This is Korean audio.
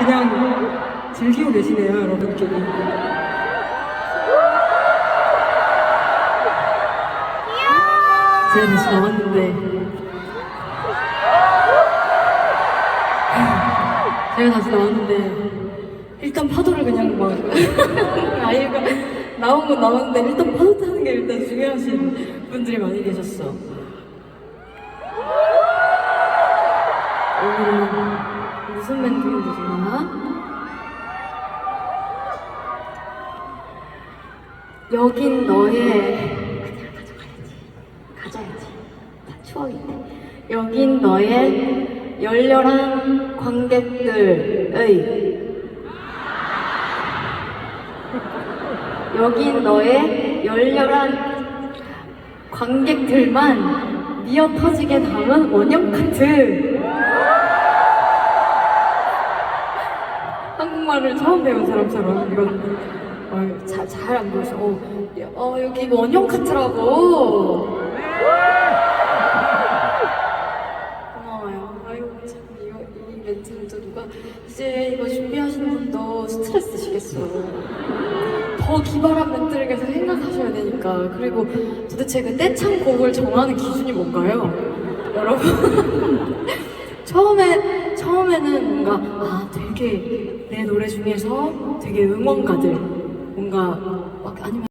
그냥 즐기고 계시네요, 여러분끼리. 제가 다시 나왔는데. 제가 다시 나왔는데. 일단 파도를 그냥 막. 아이가 나온 건 나왔는데, 일단 파도 타는 게 일단 중요하신 분들이 많이 계셨어. 오늘은 무슨 멘트인지 주나? 여긴 너의 그냥 가져가야지. 가져야지 다 추억인데. 여긴 너의 열렬한 관객들의 여긴 너의 열렬한 관객들만 미어 터지게 담은 원형 카트 한국말을 처음 배운 사람처럼 이건 어, 잘안 보여서 어, 어 여기 원형 카트라고. 고마워요. 아이고 참 이거 이 멘트는 또 누가 이제 이거 준비하시는 분도 스트레스시겠어 더 기발한 멘트를 계속 생각하셔야 되니까. 그리고 도대체 그 떼창 곡을 정하는 기준이 뭔가요? 여러분. 처음에 처음에는 뭔가 아 되게 내 노래 중에서 되게 응원가들 뭔가 막 아니면